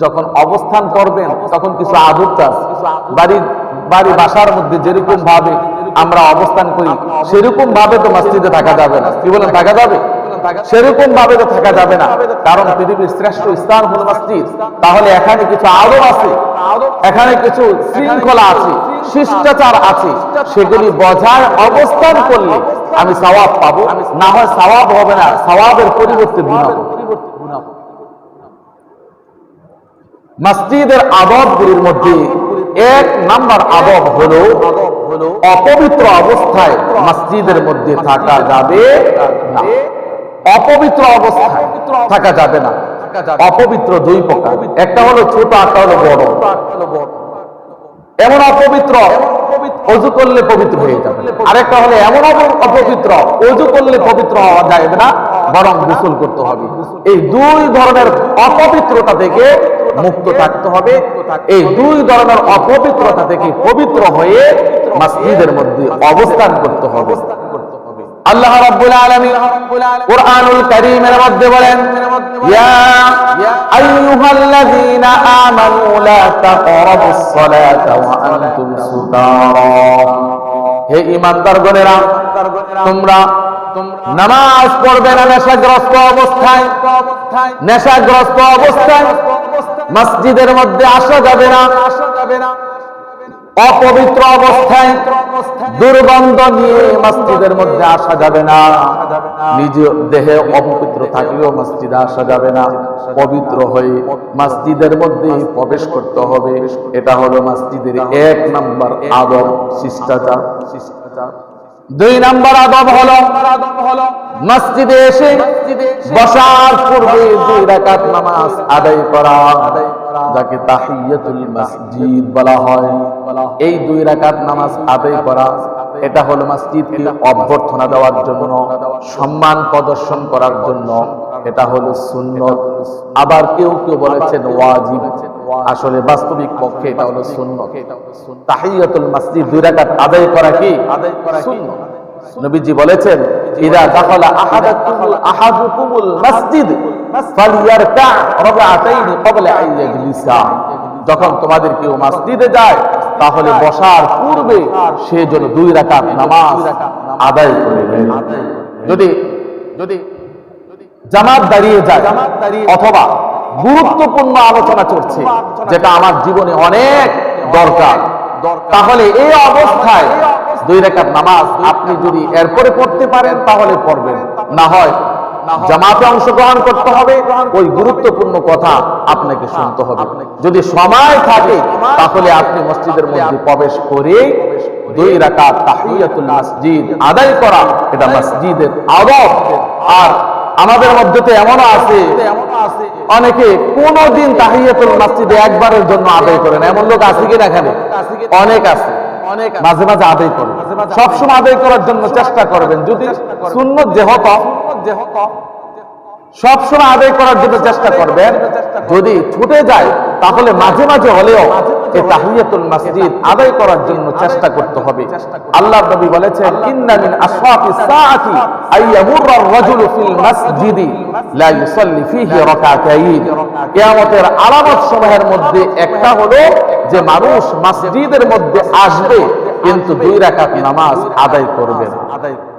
যখন অবস্থান করবেন, তখন কিছু আদব আছে। বাড়ির বাড়ি, বাসার মধ্যে যেরকম ভাবে আমরা অবস্থান করি, সেরকম ভাবে তো মসজিদে থাকা যাবে না। কি বলেন, থাকা যাবে? সেরকম ভাবে তো থাকা যাবে না। কারণ পৃথিবীর শ্রেষ্ঠ স্থান হল মসজিদ। তাহলে এখানে কিছু আদব আছে? এখানে কিছু শৃঙ্খলা আছে? শিষ্টাচার আছে? সেগুলি বজায় অবস্থান করলে আমি সওয়াব পাবো। না হয় সওয়াব হবে না, সওয়াবের পরিবর্তে গুনাহ হবে। মসজিদের আদবগুলির মধ্যে এক নাম্বার আদব হলো অপবিত্র অবস্থায় মসজিদের মধ্যে থাকা যাবে না। অপবিত্র অবস্থায় থাকা যাবে না। অপবিত্র দুই প্রকার। একটা হলো ছোট একটা হলো বড়। এমন অপবিত্র অজু করলে পবিত্র হয়ে যাবে। আরেকটা হলে এমন অপ- অপবিত্র। অজু করলে পবিত্র হওয়া যাবে না বরং গোসল করতে হবে। এই দুই ধরনের অপবিত্রতা থেকে মুক্ত থাকতে হবে। এই দুই ধরনের অপবিত্রতা থেকে পবিত্র হয়ে মসজিদের মধ্যে অবস্থান করতে হবে। আল্লাহ রাব্বুল আলামিন কুরআনুল কারীমের মধ্যে বলেন, ইয়া আইয়ুহাল্লাযীনা আমানু লা তাকরাবুস সালাতা ওয়া আনতুম সুকারা। হে ঈমানদারগণেরা, তোমরা নামাজ পড়বে না নেশাগ্রস্ত অবস্থায়। নেশাগ্রস্ত অবস্থায় মসজিদের মধ্যে আসা যাবে না আসা যাবে না। অপবিত্র অবস্থায় দুর্গন্ধ নিয়ে মসজিদের মধ্যে আসা যাবে না। নিজ দেহে অপবিত্র থাকলেও মসজিদে আসা যাবে না। পবিত্র হয়ে মসজিদের মধ্যে প্রবেশ করতে হবে। এটা হলো মসজিদের এক নম্বর আদব শিষ্টাচার শিষ্টাচার। দুই নম্বর আদব হলো মসজিদে এসে বসার পূর্বে দুই রাকাত নামাজ আদায় করা। যাকে তাহিয়াতুল মসজিদ বলা হয়। এই দুই রাকাত নামাজ আদায় করা, এটা হলো মসজিদকে অভ্যর্থনা দেওয়ার জন্য, সম্মান প্রদর্শন করার জন্য, এটা হলো সুন্নত। আবার কেউ কেউ বলেছেন ওয়াজিব। আসলে বাস্তবিক পক্ষে এটা হলো সুন্নত। তাহিয়াতুল মসজিদ দুই রাকাত আদায় করা কি? আদায় করা সুন্নত। নবীজি বলেছেন, ইদা দাখালা আহাদাকুমুল আহাদুকুমুল মসজিদ। যখন তোমাদের কেউ মসজিদে যায়, তাহলে বসার পূর্বে সে যেন দুই রাকাত নামাজ আদায় করে যদি যদি জামাত দাঁড়িয়ে যায়, অথবা গুরুত্বপূর্ণ আলোচনা চলছে, যেটা আমার জীবনে অনেক দরকার, তাহলে এই অবস্থায় দুই রেখাত নামাজ আপনি যদি এরপরে পড়তে পারেন, তাহলে পড়বেন। না হয় জামাতে অংশগ্রহণ করতে হবে। ওই গুরুত্বপূর্ণ কথা আপনাকে শুনতে হবে। যদি সময় থাকে তাহলে আপনি মসজিদের মধ্যে প্রবেশ করে দুই রাকাত তাহিয়াতুল মসজিদ আদায় করা। এটা মসজিদের আদব। আর আমাদের মধ্যে তো এমনও আছে অনেকে কোনদিন তাহিয়াতুল মসজিদে একবারের জন্য আদায় করেন এমন লোক আছে কিনা এখানে? অনেক আছে। মাঝে মাঝে আদায় করবেন সবসময় আদায় করার জন্য চেষ্টা করবেন। যদি শূন্য যেহত সবসময় আদায় করার জন্য চেষ্টা করবেন। যদি ছুটে যায় তাহলে মাঝে মাঝে হলেও তাহিয়াতুল মসজিদ আদায় করার জন্য চেষ্টা করতে হবে। নবী বলেছেন, ইন্না মিন সাআতি ফিল মাসজিদি লা ইউসাল্লি ফীহি রাকাতাইন। কিয়ামতের আলামত মধ্যে একটা হলো যে মানুষ মসজিদের মধ্যে আসবে, কিন্তু দুই রাকাত নামাজ আদায় করবে না।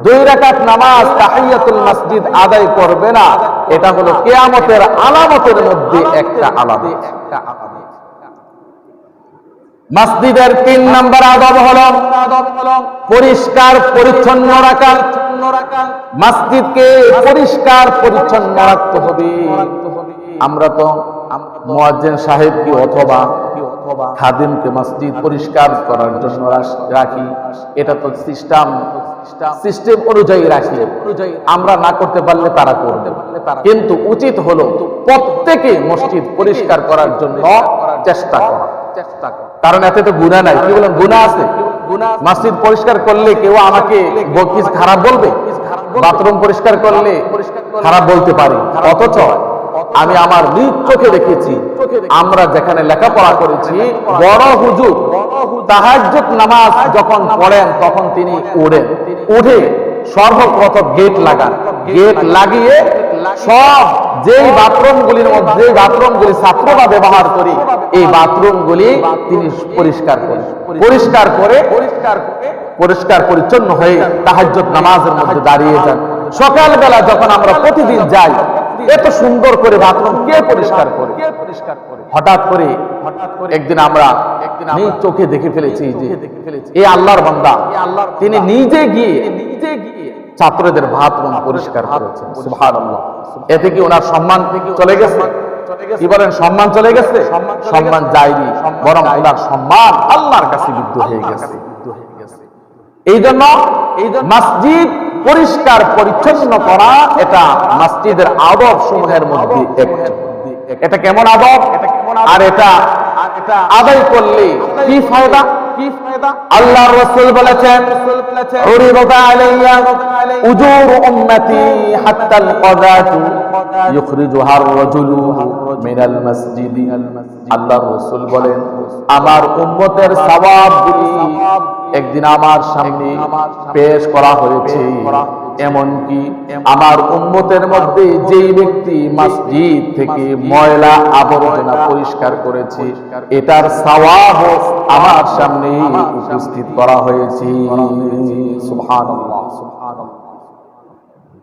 দুই রাকাত নামাজ তাহিয়াতুল মসজিদ আদায় করবে না। এটা হলো কিয়ামতের আলামতের মধ্যে একটা আলাদা মসজিদের তিন নম্বর আদব হলো পরিষ্কার, পরিচ্ছন্ন রাখা। মসজিদকে পরিষ্কার, পরিচ্ছন্ন রাখতে হবে। আমরা তো মুয়াজ্জিন সাহেব কি অথবা খাদিমকে মসজিদ পরিষ্কার করার জন্য রাখি। এটা তো সিস্টেম। সিস্টেম অনুযায়ী রাখি। আমরা না করতে পারলে তারা করবে। কিন্তু উচিত হলো প্রত্যেকে মসজিদ পরিষ্কার করার জন্য চেষ্টা করা চেষ্টা করা। কারণ এতে তো গুণা নাই। কি বলেন গুণা আছে? মসজিদ পরিষ্কার করলে কেউ আমাকে ব- কিছু খারাপ বলবে? বাথরুম পরিষ্কার করলে খারাপ বলতে পারি। অথচ আমি আমার নিজ চোখে দেখেছি, আমরা যেখানে লেখাপড়া করেছি, বড় হুজুর তাহাজ্জুদ নামাজ যখন পড়েন, তখন তিনি উড়েন। উঠে সর্বপ্রথম গেট লাগান। গেট লাগিয়ে সব যেই বাথরুমগুলির মধ্যে বাথরুমগুলি ছাত্ররা ব্যবহার করে, এই বাথরুমগুলি তিনি পরিষ্কার করেন পরিষ্কার করে পরিষ্কার করে, পরিষ্কার পরিচ্ছন্ন হয়ে তাহাজ্জুদ নামাজের মধ্যে দাঁড়িয়ে যান। সকালবেলা যখন আমরা প্রতিদিন যাই, এত সুন্দর করে বাথরুম কে পরিষ্কার করে? হঠাৎ করে একদিন আমরা চোখে দেখে ফেলেছি যে এই আল্লাহর বান্দা, তিনি নিজে গিয়ে নিজে গিয়ে ছাত্রদের বাথরুম পরিষ্কার করেছেন। সুবহানাল্লাহ। এতে কি ওনার সম্মান চলে গেছে? কি বলেন সম্মান চলে গেছে? সম্মান যায়নি বরং ওনার সম্মান আল্লাহর কাছে বিদ্ধ হয়ে গেছে। এই জন্য এই মসজিদ পরিষ্কার পরিচ্ছন্ন করা এটা মসজিদের আদব সমূহের মধ্যে এটা কেমন আদব? আর এটা আদায় করলে কি ফায়দা? আল্লাহ রসুল বলেছেন উরিদা আলাইয়া উজুর উম্মতি হাত্তা আল-কাযাতু আর-রাজুলু মিনাল মাসজিদ। আল্লাহ রাসূল বলেন আমার উম্মতের সওয়াবগুলি একদিন আমার সামনে পেশ করা হয়েছে। এমনকি আমার উম্মতের মধ্যে যেই ব্যক্তি মসজিদ থেকে ময়লা আবর্জনা পরিষ্কার করেছে এটার সওয়াব আমার সামনে উপস্থিত করা হয়েছে। সুবহানাল্লাহ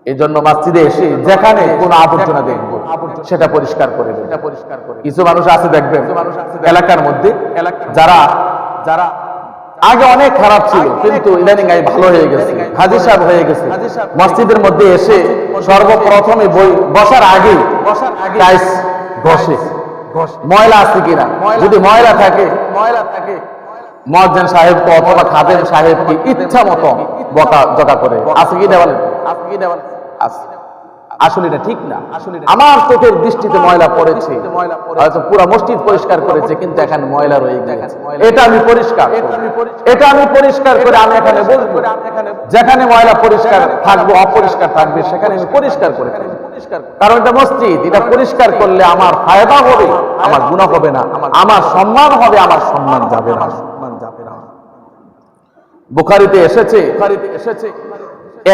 এই জন্য মসজিদে এসে যেখানে কোনো আবর্জনা দেখব সেটা পরিষ্কার করে দেবে। কিছু মানুষ আছে দেখবেন এলাকার মধ্যে। যারা যারা আগে অনেক খারাপ ছিল কিন্তু ইদানিং আই ভালো হয়ে গেছে হাজি সাহেব হয়ে গেছে। মসজিদের মধ্যে এসে সর্বপ্রথমে বই বসার আগে টাইস ঘষে। ময়লা আছে কিনা? যদি ময়লা থাকে ময়লা থাকে। মহাজন সাহেবকে অথবা খাদেম সাহেবকে ইচ্ছা মতো বকা জকা করে। আছে কি দেওয়ালে আছে কি দেওয়ালে আছে। আসলে এটা ঠিক না। আসলে আমার চোখের দৃষ্টিতে ময়লা পড়েছে। হয়তো পুরো মসজিদ পরিষ্কার করেছে কিন্তু এখানে ময়লা রয়ে গেছে এটা আমি পরিষ্কার এটা আমি পরিষ্কার করে আমি এখানে বলব যেখানে ময়লা পরিষ্কার থাকবে অপরিষ্কার থাকবে সেখানে আমি পরিষ্কার করে কারণ এটা মসজিদ এটা পরিষ্কার করলে আমার ফায়দা হবে আমার গুণা হবে না আমার সম্মান হবে আমার সম্মান যাবে না। বুখারিতে এসেছে বুখারিতে এসেছে।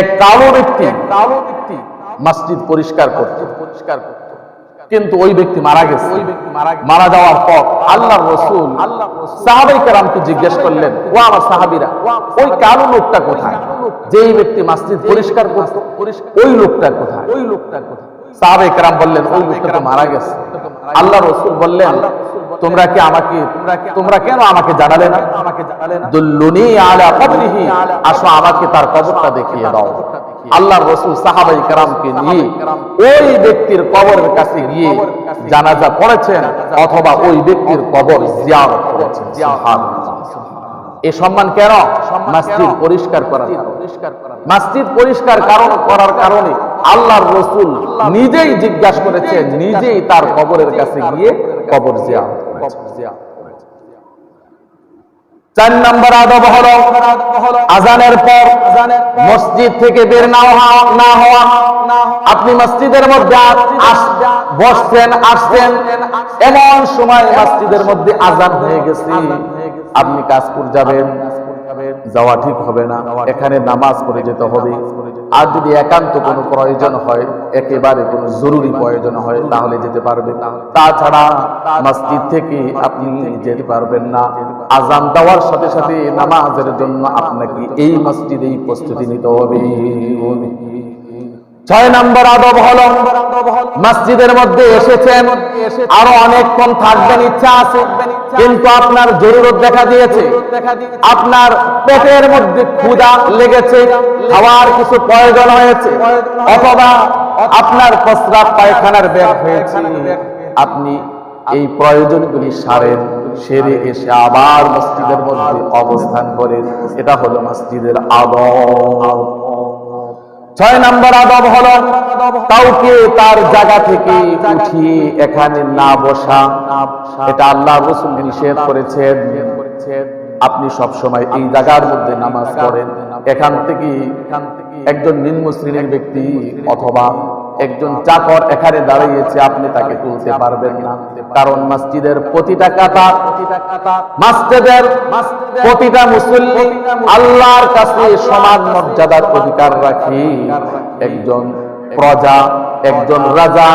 এক কালো ব্যক্তি কালো ব্যক্তি মসজিদ পরিষ্কার করত। পরিষ্কার করত। কিন্তু ওই ব্যক্তি মারা গেছে। ওই ব্যক্তি মারা মারা যাওয়ার পর আল্লাহ রসুল আল্লাহ সাহাবাই কারামকে জিজ্ঞেস করলেন ও আমার সাহাবিরা ওই কালো লোকটা কোথায়? যেই ব্যক্তি মসজিদ পরিষ্কার করত ওই লোকটা কোথায়? ওই লোকটা কোথায়? সাহাবাই কারাম বললেন ওই লোকটা তো মারা গেছে। আল্লাহ রসুল বললেন তোমরা কি আমাকে তোমরা কেন আমাকে জানালে না? আমাকে জানালে না? দুল্লুনি আলা কবরিহি আসো আমাকে তার কবরটা দেখিয়ে দাও। আল্লাহর রসুল সাহাবাই কারামকে নিয়ে ওই ব্যক্তির কবরের কাছে গিয়ে জানাজা পড়েছেন অথবা ওই ব্যক্তির কবর জিয়ারত করেছেন। এই সম্মান কেন? মসজিদ পরিষ্কার করার মসজিদ পরিষ্কার কারণ। করার কারণে আল্লাহর রসুল নিজেই জিজ্ঞাসা করেছেন নিজেই তার কবরের কাছে গিয়ে কবর জিয়ারত করেছেন চার নম্বর আদব হল আজানের পর মসজিদ থেকে বের না না হওয়া। আপনি মসজিদের মধ্যে বসছেন আসছেন এমন সময় মসজিদের মধ্যে আজান হয়ে গেছে। আপনি কাজপুর যাবেন। যাওয়া ঠিক হবে না। এখানে নামাজ পড়ে যেতে হবে। আর যদি একান্ত কোনো প্রয়োজন হয় একেবারে কোনো জরুরি প্রয়োজন হয় তাহলে যেতে পারবেন। তাছাড়া মসজিদ থেকে আপনি যেতে পারবেন না। আজান দেওয়ার সাথে সাথে নামাজের জন্য আপনাকে এই মসজিদেই প্রস্তুতি নিতে হবে। ছয় নম্বর আদব হল মসজিদের মধ্যে এসেছেন আরও অনেকক্ষণ থাকবেন ইচ্ছা আছে। কিন্তু আপনার জরুরত দেখা দিয়েছে। আপনার পেটের মধ্যে ক্ষুধা লেগেছে, খাওয়ার কিছু প্রয়োজন হয়েছে, অথবা আপনার প্রস্রাব পায়খানার ব্যাগ হয়েছে। আপনি এই প্রয়োজনগুলি সারেন, সেরে এসে আবার মসজিদের মধ্যে অবস্থান করেন। এটা হলো মসজিদের আদব ছয় নম্বর আদব হল কাউকে তার জায়গা থেকে উঠিয়ে এখানে না বসা। এটা আল্লাহ রসুল নিষেধ করেছেন। আপনি সব সময় এই জায়গার মধ্যে নামাজ পড়েন। এখান থেকে একজন নিম্ন শ্রেণির ব্যক্তি অথবা একজন চাকর এখানে দাঁড়িয়েছে, আপনি তাকে তুলতে পারবেন না। কারণ মসজিদের প্রতিটা কাতা, মসজিদের প্রতিটা মুসল্লি আল্লাহর কাছে সমান মর্যাদার অধিকার রাখি। একজন প্রজা, একজন রাজা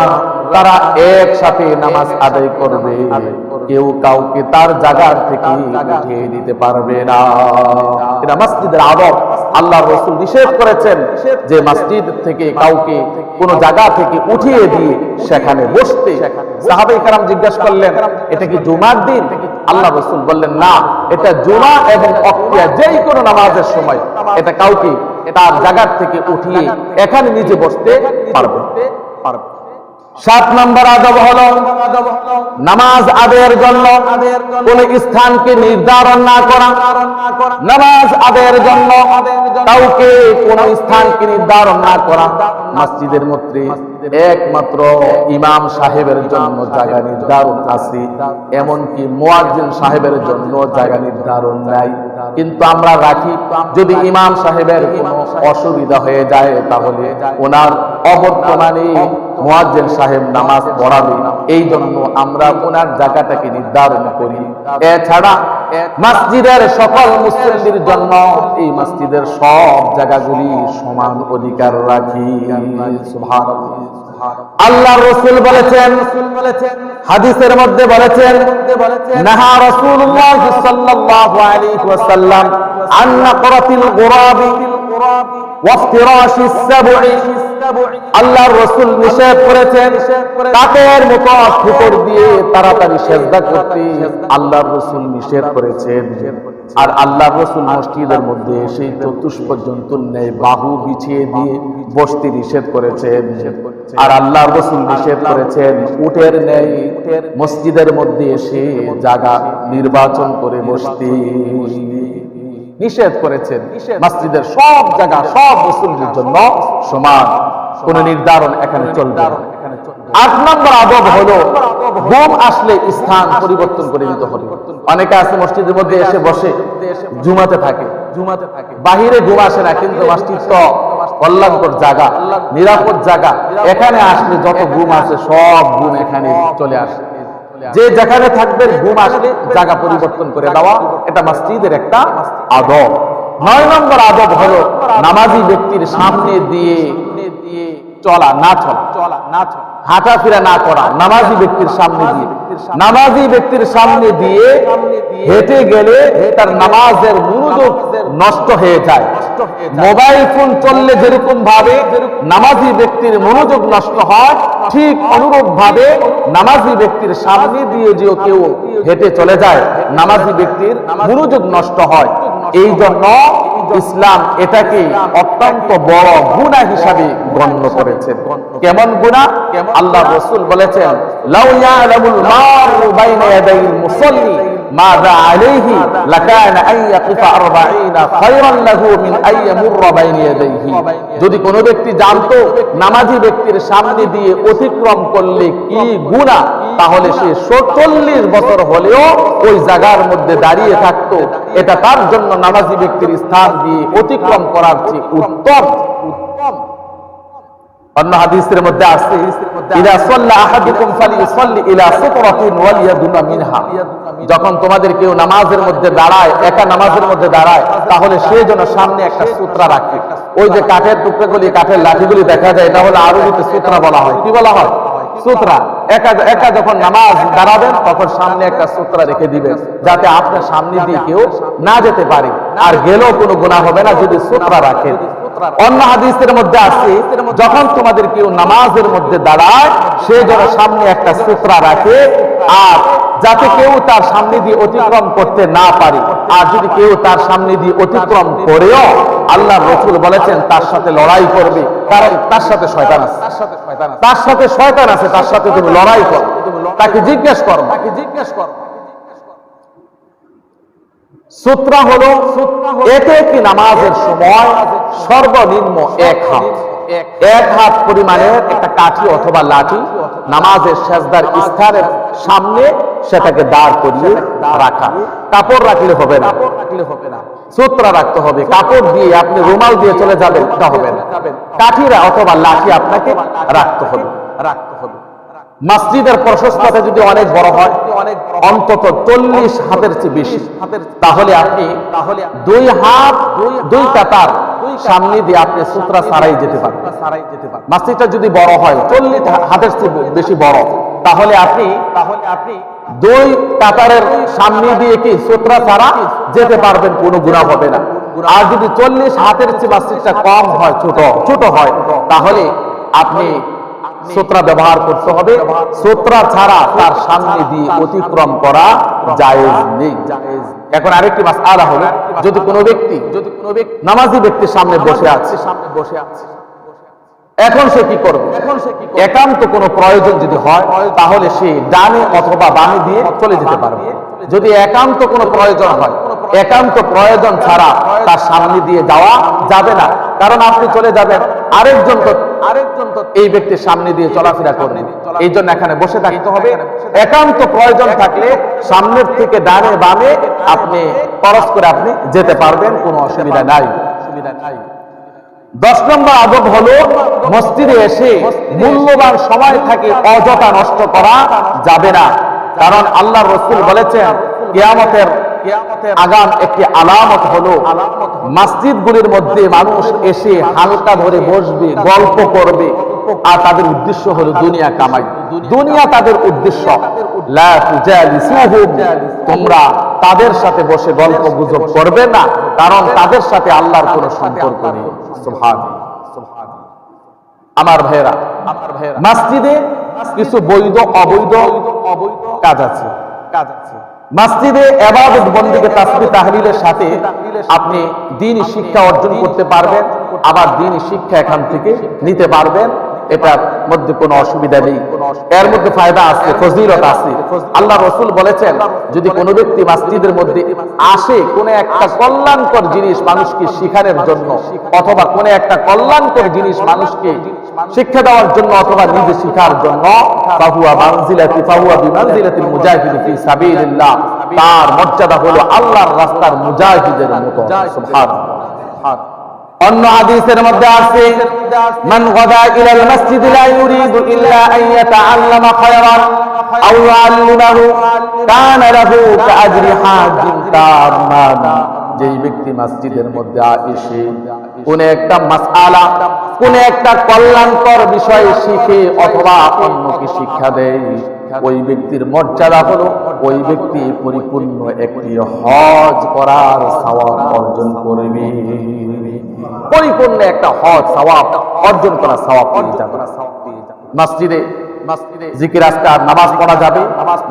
তারা একসাথে নামাজ আদায় করবে। কেউ কাউকে তার জায়গার থেকে উঠিয়ে দিতে পারবে না। এটা মসজিদের আদব। আল্লাহ রসুল নিষেধ করেছেন যে মসজিদ থেকে কাউকে কোন জায়গা থেকে উঠিয়ে দিয়ে সেখানে বসতে। সাহাবে কারাম জিজ্ঞাসা করলেন, এটা কি জুমার দিন? আল্লাহ রসুল বললেন, না, এটা জুমা এবং অক্রিয়া যেই কোনো নামাজের সময়। এটা কাউকে তার জায়গার থেকে উঠিয়ে এখানে নিজে বসতে পারবে পারবে সাত নম্বর আদব হলো নামাজ আদায়ের জন্য কোন স্থানকে নির্ধারণ না করা। নামাজ আদায়ের জন্য কাউকে কোন স্থানকে নির্ধারণ না করা। মসজিদের মধ্যে একমাত্র ইমাম সাহেবের জন্য জায়গা নির্ধারণ আছে, এমনকি মুয়াজ্জিন সাহেবের জন্য জায়গা নির্ধারণ নাই। কিন্তু আমরা রাখি, যদি ইমাম সাহেবের কোনো অসুবিধা হয়ে যায়, তাহলে ওনার অবর্তমানে মুয়াজ্জিন সাহেব নামাজ পড়াবে। এই জন্য আমরা ওনার জায়গাটাকে নির্ধারণ করি। এছাড়া মসজিদের সকল মুসলিমদের জন্য এই মসজিদের সব জায়গাগুলি সমান অধিকার রাখি। আল্লাহ রসুল বলেছেন, হাদিসের মধ্যে বলেছেন, নাহা রাসূলুল্লাহ সাল্লাল্লাহু আলাইহি ওয়াসাল্লাম আন নাকরাতিল রসুল নিষেধ করেছেন। কাকের মতো ফিতর দিয়ে তাড়াতাড়ি সেজদা করতে রসুল নিষেধ করেছেন। আর আল্লাহ রসুল মসজিদের মধ্যে সেই জন্তুর ন্যায় বাহু বিছিয়ে দিয়ে বসতে নিষেধ করেছেন। আর আল্লাহ রসুল নিষেধ করেছেন উটের ন্যায় মসজিদের মধ্যে এসে জায়গা নির্বাচন করে বসতে। নিষেধ করেছেন। মসজিদের সব জায়গা সব মুসলিমদের জন্য সমান। কোন নির্ধারণ এখানে চলবে আট নম্বর আদব হলো ঘুম আসলে স্থান পরিবর্তন করে দিতে হবে। অনেকে আছে মসজিদের মধ্যে এসে বসে জুমাতে থাকে। জুমাতে থাকে। বাহিরে ঘুম আসে না কিন্তু মসজিদ তো কল্যাণকর জায়গা নিরাপদ জায়গা। এখানে আসলে যত ঘুম আছে সব ঘুম এখানে চলে আসে। যে যেখানে থাকবে ঘুম আসলে জায়গা পরিবর্তন করে দেওয়া, এটা মসজিদের একটা আদব। নয় নম্বর আদব হলো নামাজি ব্যক্তির সামনে দিয়ে চলা, না চলা। চলা না চলা না করা, নামাজি ব্যক্তির সামনে দিয়ে। নামাজি ব্যক্তির সামনে দিয়ে হেঁটে গেলে তার নামাজের মনোযোগ নষ্ট হয়ে যায়। মোবাইল ফোন চললে যেরকম ভাবে নামাজি ব্যক্তির মনোযোগ নষ্ট হয়, ঠিক অনুরূপ ভাবে নামাজি ব্যক্তির সামনে দিয়ে যে কেউ হেঁটে চলে যায়, নামাজি ব্যক্তির মনোযোগ নষ্ট হয়। এই জন্য ইসলাম এটাকে অত্যন্ত বড় গুণা হিসাবে গণ্য করেছেন। কেমন গুণা? আল্লাহ রসুল বলেছেন, লাউ ইয়ালামুল মারু বাইনা ইয়াদাইল মুসাল্লি, মাযা আলাইহি লাকানা আন ইয়াকিফা 40 খায়রান লাহু আন ইয়ামুররা বাইনা ইয়াদাইহি। যদি কোনো ব্যক্তি জানতো, নামাজি ব্যক্তির সামনে দিয়ে অতিক্রম করলে কি গুণা? তাহলে সে 40 বছর হলেও ওই জায়গার মধ্যে দাঁড়িয়ে থাকতো। এটা তার জন্য নামাজি ব্যক্তির স্থান দিয়ে অতিক্রম করার চেয়ে উত্তম। উত্তম অন্য হাদিসের মধ্যে ইলা ইলা সুতরাতিন ওয়ালিয়াদুনা মিনহা। যখন তোমাদের কেউ নামাজের মধ্যে দাঁড়ায়, একা নামাজের মধ্যে দাঁড়ায়, তাহলে সে যেন সামনে একটা সূত্রা রাখে। ওই যে কাঠের টুকরোগুলি, কাঠের লাঠিগুলি দেখা যায়, এটা হলো আরবিতে সূত্রা বলা হয়। কি বলা হয়? সূত্রা। একা একা যখন নামাজ দাঁড়াবেন, তখন সামনে একটা সুতরা রেখে দিবেন, যাতে আপনার সামনে দিয়ে কেউ না যেতে পারে। আর গেলেও কোনো গুণা হবে না যদি সুতরা রাখেন। অন্য হাদিসের মধ্যে আছে যখন তোমাদের কেউ নামাজের মধ্যে দাঁড়ায় সে যেন সামনে একটা সূত্রা রাখে আর যাতে কেউ তার সামনে দিয়ে অতিক্রম করতে না পারে। আর যদি কেউ তার সামনে দিয়ে অতিক্রম করেও আল্লাহ রসুল বলেছেন তার সাথে লড়াই করবে কারণ তার সাথে শয়তান আছে। তার সাথে শয়তান আছে তার সাথে তুমি লড়াই করো। তাকে জিজ্ঞেস করো। তাকে জিজ্ঞেস করো। সূত্রা হলো, এতে কি নামাজের সময় সর্বনিম্ন এক হাত। এক হাত পরিমাণের একটা কাঠি অথবা লাঠি নামাজের সেজদার স্থানের সামনে সেটাকে দাঁড় করিয়ে রাখা। কাপড় রাখলে হবে না। রাখলে হবে না সূত্রা রাখতে হবে। কাপড় দিয়ে আপনি রুমাল দিয়ে চলে যাবেন তা হবে না। কাঠিরা অথবা লাঠি আপনাকে রাখতে হবে রাখতে হবে। মসজিদের প্রশস্ততা যদি অনেক বড় হয় অন্তত চল্লিশ হাতের চেয়ে বেশি। তাহলে আপনি তাহলে দুই হাত দুই কাতার সামনে দিয়ে আপনি সুতরা সারাই যেতে পারবেন। সারাই যেতে পারবেন। মসজিদটা যদি বড় হয় চল্লিশ হাতের চেয়ে বেশি বড়। তাহলে আপনি তাহলে আপনি দুই কাতারের সামনে দিয়ে কি সুতরা ছাড়া যেতে পারবেন কোনো গুণা হবে না। আর যদি চল্লিশ হাতের চেয়ে মসজিদটা কম হয় ছোট ছোট হয় তাহলে আপনি সূত্রা ব্যবহার করতে হবে। সূত্রা ছাড়া তার সামনে দিয়ে অতিক্রম করা জায়েজ নেই। এখন আরেকটি মাস আলা হলো যদি কোনো ব্যক্তি যদি কোনো ব্যক্তি নামাজি ব্যক্তির সামনে বসে আছে সামনে বসে আছে। এখন সে কি করবে? এখন সে কি একান্ত কোনো প্রয়োজন যদি হয় তাহলে সে ডানে অথবা বামে দিয়ে চলে যেতে পারবে। যদি একান্ত কোনো প্রয়োজন হয় একান্ত প্রয়োজন ছাড়া তার সামনে দিয়ে যাওয়া যাবে না। কারণ আপনি চলে যাবেন আরেকজন তো আরেকজন তো এই ব্যক্তির সামনে দিয়ে চলাফেরা করবেন এই জন্য এখানে বসে থাকতে হবে। একান্ত প্রয়োজন থাকলে সামনের থেকে ডানে বামে আপনি খরচ করে আপনি যেতে পারবেন কোনো অসুবিধা নাই। অসুবিধা নাই। দশ নম্বর আদব হলো মসজিদে এসে মূল্যবান সময় থাকে অযথা নষ্ট করা যাবে না। কারণ আল্লাহ রসুল বলেছেন, কিয়ামতের আগাম একটি আলামত হলো, মসজিদগুলির মধ্যে মানুষ এসে হালকা ধরে বসবে, গল্প করবে, আর তাদের উদ্দেশ্য হলো দুনিয়া কামাই। দুনিয়া তাদের উদ্দেশ্য। তোমরা তাদের সাথে বসে গল্প গুজব করবে না, কারণ তাদের সাথে আল্লাহর কোনো সম্পর্ক নেই। আমার ভাইয়েরা আমার মসজিদে কিছু বৈধ অবৈধ অবৈধ কাজ আছে। কাজ আছে। মসজিদে এবাদত বন্দীকে তাসবি তাহলিলের সাথে আপনি দিন শিক্ষা অর্জন করতে পারবেন, আবার দিন শিক্ষা এখান থেকে নিতে পারবেন। এটার মধ্যে কোনো অসুবিধা নেই। এর মধ্যে ফায়দা আছে, ফজিলত আছে। আল্লাহ রসুল বলেছেন, যদি কোনো ব্যক্তি মসজিদের মধ্যে আসে কোন একটা কল্যাণকর জিনিস মানুষকে শিখানোর জন্য, অথবা কোন একটা কল্যাণকর জিনিস মানুষকে শিক্ষা দেওয়ার জন্য অথবা নিজে শিখার জন্য, ফাহুয়া মানজিলাতি, ফাহুয়া বিমানজিলাতিল মুজাহিদ ফি সাবিলিল্লাহ। তার মর্যাদা হলো আল্লাহর রাস্তার মুজাহিদের মতো। সুবহানাল্লাহ। অন্য হাদিসের মধ্যে আছে, মান গাদা ইলাল মসজিদ লা ইউরিদু ইল্লা আন ইয়াতাআল্লামা খায়রান, আও ইউআল্লিমাহু কানা লাহু কাআজরি হাজিন তাম্মান যেই ব্যক্তি মসজিদের মধ্যে এসে কোন একটা মাসআলা কোন একটা কল্যাণকর বিষয় শিখে অথবা অন্যকে শিক্ষা দেয়। ওই ব্যক্তির মর্যাদা হলো, ওই ব্যক্তি পরিপূর্ণ একটি হজ করার সওয়াব অর্জন করবে। পরিপূর্ণ একটা হজ সওয়াব অর্জন করা সওয়াব পেয়ে যাবে। মসজিদে জিকির আজকার নামাজ পড়া যাবে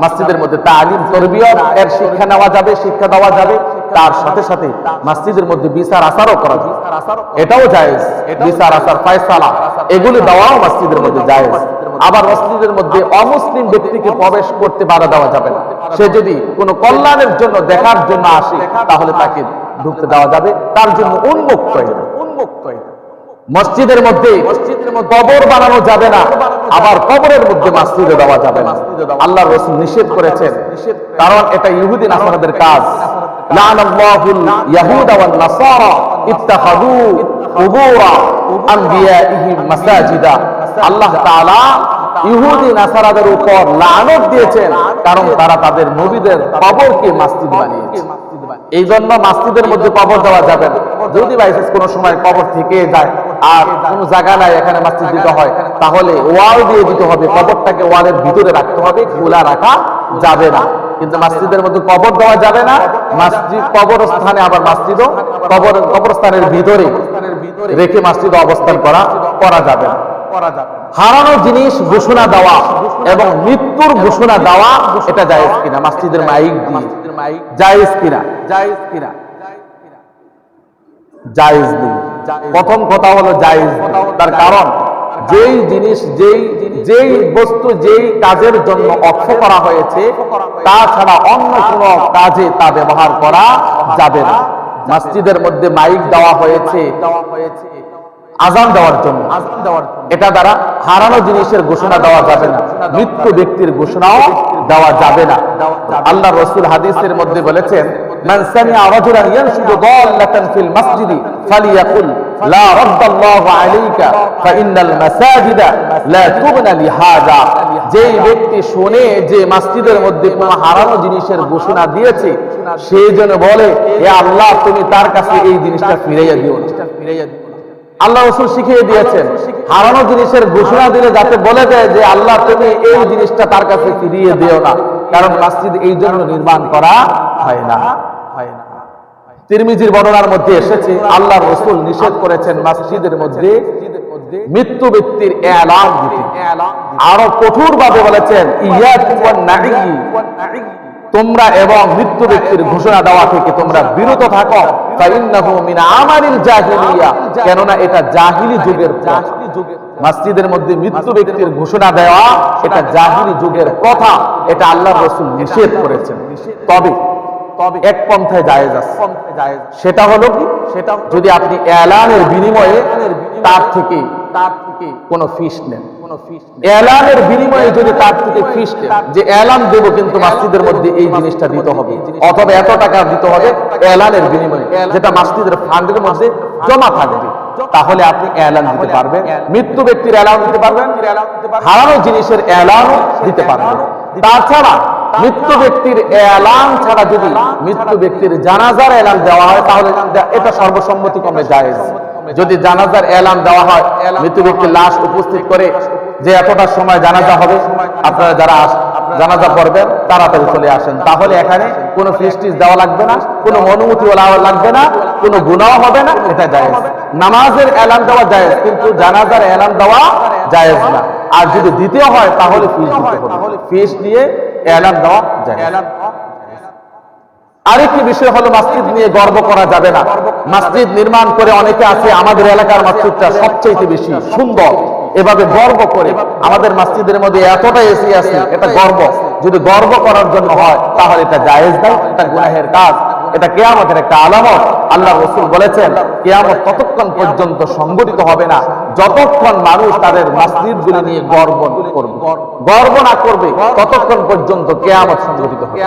মসজিদের মধ্যে তালিম তরবিয়ত এর শিক্ষা নেওয়া যাবে শিক্ষা দেওয়া যাবে তার সাথে সাথে মসজিদের মধ্যে বিচার আসারও করা যাবে। এটাও জায়েজ বিচার আসার ফয়সালা এগুলি দেওয়াও মসজিদের মধ্যে জায়েজ। আবার মসজিদের মধ্যে অমুসলিম ব্যক্তিকে প্রবেশ করতে বাধা দেওয়া যাবে না। সে যদি কোনো কল্যাণের জন্য দেখার জন্য আসে তাহলে তাকে ঢুকতে দেওয়া যাবে। তার জন্য উন্মুক্ত উন্মুক্ত মসজিদের মধ্যে কবর বানানো যাবে না আবার কবরের মধ্যে মসজিদে দেওয়া যাবে না। আল্লাহ রসুল নিষেধ করেছেন। কারণ এটা ইহুদি নাসারাদের কাজ। আল্লাহ তাআলা ইহুদি নাসারাদের উপর লানত দিয়েছেন। কারণ তারা তাদের নবীদের কবরকে মসজিদ বানিয়েছে। এই জন্য মাসজিদের মধ্যে কবর দেওয়া যাবে না। যদি বাইসেস কোনো সময় কবর থেকে যায় আর কোনো জায়গা নাই এখানে মাসজিদ দিতে হয়, তাহলে ওয়াল দিয়ে দিতে হবে। কবরটাকে ওয়ালের ভিতরে রাখতে হবে, খোলা রাখা যাবে না। কিন্তু মসজিদের মধ্যে কবর দেওয়া যাবে না। মসজিদ কবরস্থানে আবার মসজিদও কবর, কবরস্থানের ভিতরে রেখে মসজিদ অবস্থান করা করা যাবে না। হারানো জিনিস ঘোষণা দেওয়া এবং মৃত্যুর ঘোষণা দেওয়া এটা জায়েজ কিনা? মসজিদের মাইক দিয়ে। জায়েজ কিনা? জায়েজ কিনা? জায়েজ নেই। প্রথম কথা হলো জায়েজ তার কারণ, যেই জিনিস, যেই যেই বস্তু, যেই কাজের জন্য অক্ষ করা হয়েছে তা ছাড়া অন্য কোনো কাজে তা ব্যবহার করা যাবে না। মসজিদের মধ্যে মাইক দেওয়া হয়েছে, আজান দেওয়ার জন্য। এটা দ্বারা হারানো জিনিসের ঘোষণা দেওয়া যাবে না। মৃত্যু ব্যক্তির ঘোষণাও দেওয়া যাবে না। আল্লাহ রসুল হাদিসের মধ্যে বলেছেন ব্যক্তি শুনে যে মসজিদের মধ্যে কোনো হারানো জিনিসের ঘোষণা দিয়েছে সেই জন্য বলে, হে আল্লাহ, তুমি তার কাছে এই জিনিসটা ফিরাইয়া দিও ফিরাইয়া দিও আল্লাহ রসুল শিখিয়ে দিয়েছেন, হারানো জিনিসের ঘোষণা দিলে যাতে বলে দেয় যে আল্লাহ তুমি এই জিনিসটা তার কাছে ফিরিয়ে দিও না, কারণ মসজিদ এই জন্য নির্মাণ করা হয় না। হয় না তিরমিজির বর্ণনার মধ্যে এসেছে, আল্লাহ রসুল নিষেধ করেছেন মসজিদের মধ্যে মৃত্যু ব্যক্তির আরও কঠোর ভাবে বলেছেন নাহি তোমরা এবং মৃত্যু ব্যক্তির ঘোষণা দেওয়া থেকে তোমরা বিরত থাকো। কেননা এটা জাহিলি যুগের মসজিদের মধ্যে মৃত্যু ব্যক্তির ঘোষণা দেওয়া, এটা জাহিলি যুগের কথা। এটা আল্লাহ রসুল নিষেধ করেছেন। তবে এক পন্থায় জায়েজ আছে। সেটা হলো কি? সেটা যদি আপনি এলানের বিনিময়ে তার থেকে তার থেকে কোনো ফিস নেন। এলানের বিনিময়ে যদি তার থেকে ফিস যে এলান দেব কিন্তু মসজিদের মধ্যে এই জিনিসটা দিতে হবে। অথবা এত টাকা দিতে হবে এলানের বিনিময়ে যেটা মসজিদের ফান্ডের মধ্যে জমা থাকবে। তাহলে আপনি এলান দিতে পারবেন। মৃত্যু ব্যক্তির এলান দিতে পারবেন। হারানো জিনিসের এলানও দিতে পারবেন। তাছাড়া মৃত্যু ব্যক্তির এলান ছাড়া যদি মৃত্যু ব্যক্তির জানাজার এলান দেওয়া হয় তাহলে এটা সর্বসম্মতিক্রমে জায়েজ। যদি জানাজার এলান দেওয়া হয় মৃত্যু ব্যক্তির লাশ উপস্থিত করে যে এতটা সময় জানাজা হবে, আপনারা যারা জানাজা পড়বেন, তাড়াতাড়ি চলে আসেন। তাহলে এখানে কোনো ফিস্টিস দেওয়া লাগবে না, কোনো অনুমতি লাগবে না, কোনো গুণাও হবে না, এটা জায়েজ। নামাজের এলান দেওয়া জায়েজ, কিন্তু জানাজার এলান দেওয়া জায়েজ না। আর যদি দ্বিতীয় হয়, তাহলে ফিস দিতে হবে। ফিস দিয়ে এলান দেওয়া যায় আরেকটি বিষয় হলো, মসজিদ নিয়ে গর্ব করা যাবে না। মসজিদ নির্মাণ করে অনেকে আছে, আমাদের এলাকার মসজিদটা সবচেয়ে বেশি সুন্দর। এভাবে গর্ব করে আমাদের মসজিদের মধ্যে এতটা এসি আছে, এটা গর্ব। যদি গর্ব করার জন্য হয়, তাহলে এটা জায়েজ নাই এটা গুনাহের কাজ। এটা কেয়ামতের একটা আলামত। আল্লাহ রসুল বলেছেন, কেয়ামত ততক্ষণ পর্যন্ত সংগঠিত হবে না, যতক্ষণ মানুষ তাদের মসজিদগুলি নিয়ে গর্ব করবে। গর্ব না করবে, ততক্ষণ পর্যন্ত কেয়ামত সংগঠিত হবে।